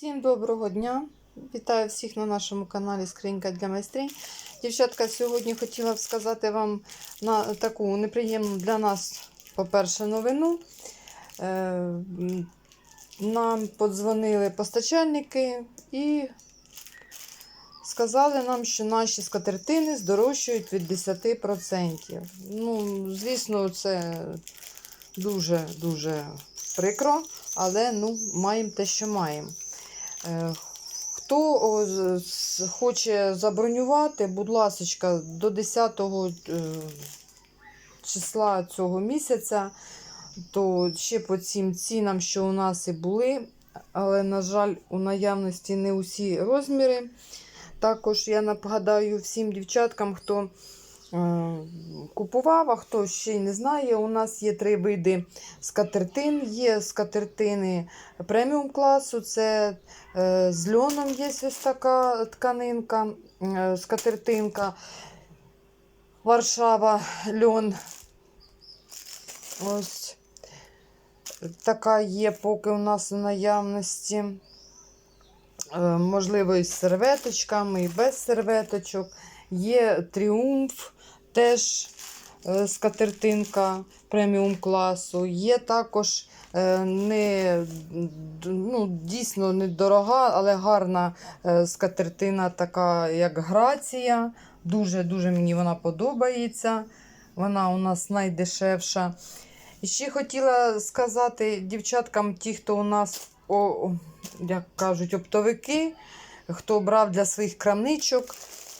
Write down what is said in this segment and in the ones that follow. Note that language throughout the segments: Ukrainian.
Всім доброго дня! Вітаю всіх на нашому каналі Скринька для майстринь. Дівчатка, сьогодні хотіла б сказати вам на таку неприємну для нас, по-перше, новину. Е, Нам подзвонили постачальники і сказали нам, що наші скатертини здорожчують від 10%. Ну, звісно, це дуже-дуже прикро, але ну, маємо те, що маємо. Е, Хто хоче забронювати, будь ласка, до 10 е, числа цього місяця, то ще по цим цінам, що у нас і були, але, на жаль, у наявності не усі розміри. Також я нагадаю всім дівчаткам, хто купував, а хто ще й не знає, у нас є три види скатертин. Є скатертини преміум класу, це е, з льоном є ось така тканинка, е, скатертинка. Варшава льон. Ось така є поки у нас у наявності. Е, Можливо, із серветочками, і без серветочок. Є тріумф, теж е, скатертинка преміум класу. Є також е, не, ну, дійсно недорога, але гарна е, скатертина, така як грація. Дуже-дуже мені вона подобається. Вона у нас найдешевша. І ще хотіла сказати дівчаткам, ті, хто у нас, о, як кажуть, оптовики, хто брав для своїх крамничок.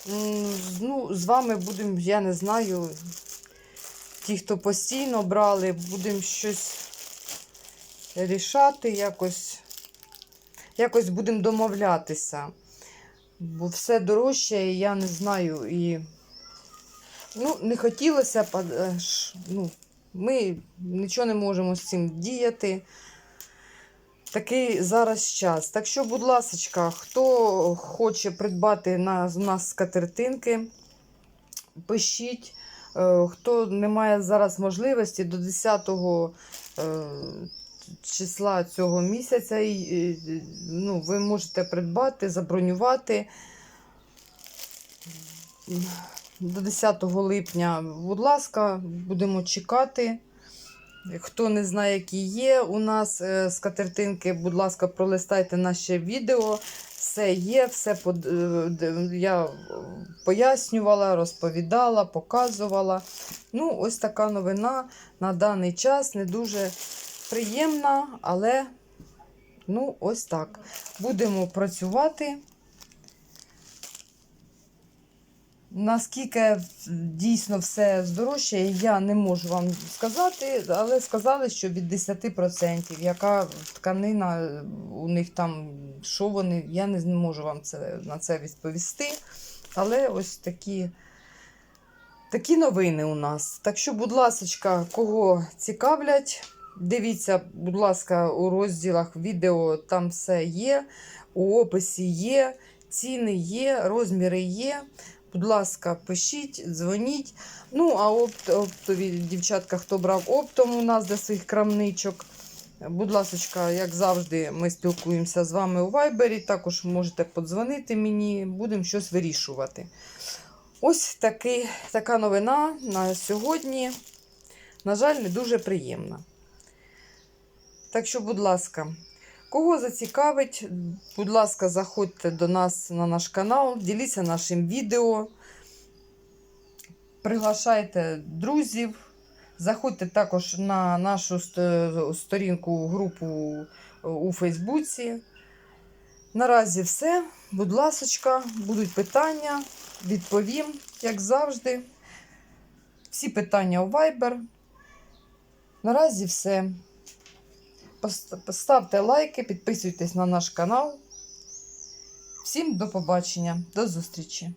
З- Ну, з вами будемо, я не знаю, ті, хто постійно брали, будемо щось рішати, якось, якось будемо домовлятися. Бо все дорожче, і я не знаю. І... Ну, не хотілося ну, ми нічого не можемо з цим діяти. Такий зараз час. Так що, будь ласка, хто хоче придбати на, у нас скатертинки, пишіть. Е, Хто не має зараз можливості до 10 е, числа цього місяця, ну, ви можете придбати, забронювати. До 10 липня, будь ласка, будемо чекати. Хто не знає, які є у нас е, скатертинки, будь ласка, пролистайте наше відео. Все є, все под... е, я пояснювала, розповідала, показувала. Ну, ось така новина на даний час не дуже приємна, але ну, ось так. Будемо працювати. Наскільки дійсно все здорожчає, я не можу вам сказати, але сказали, що від 10%. Яка тканина у них там, що вони, я не можу вам це, на це відповісти. Але ось такі, такі новини у нас. Так що, будь ласка, кого цікавлять, дивіться, будь ласка, у розділах відео там все є, у описі є, ціни є, розміри є. Будь ласка, пишіть, дзвоніть. Ну, а опт, оптові дівчатка, хто брав оптом у нас для своїх крамничок. Будь ласка, як завжди, ми спілкуємося з вами у Вайбері. Також можете подзвонити мені, будемо щось вирішувати. Ось такий, така новина на сьогодні. На жаль, не дуже приємна. Так що, будь ласка, Кого зацікавить, будь ласка, заходьте до нас на наш канал, діліться нашим відео, приглашайте друзів, заходьте також на нашу сторінку, групу у Фейсбуці. Наразі все. Будь ласка, будуть питання, відповім, як завжди. Всі питання у Viber. Наразі все. Поставте лайки, підписуйтесь на наш канал. Всім до побачення, до зустрічі!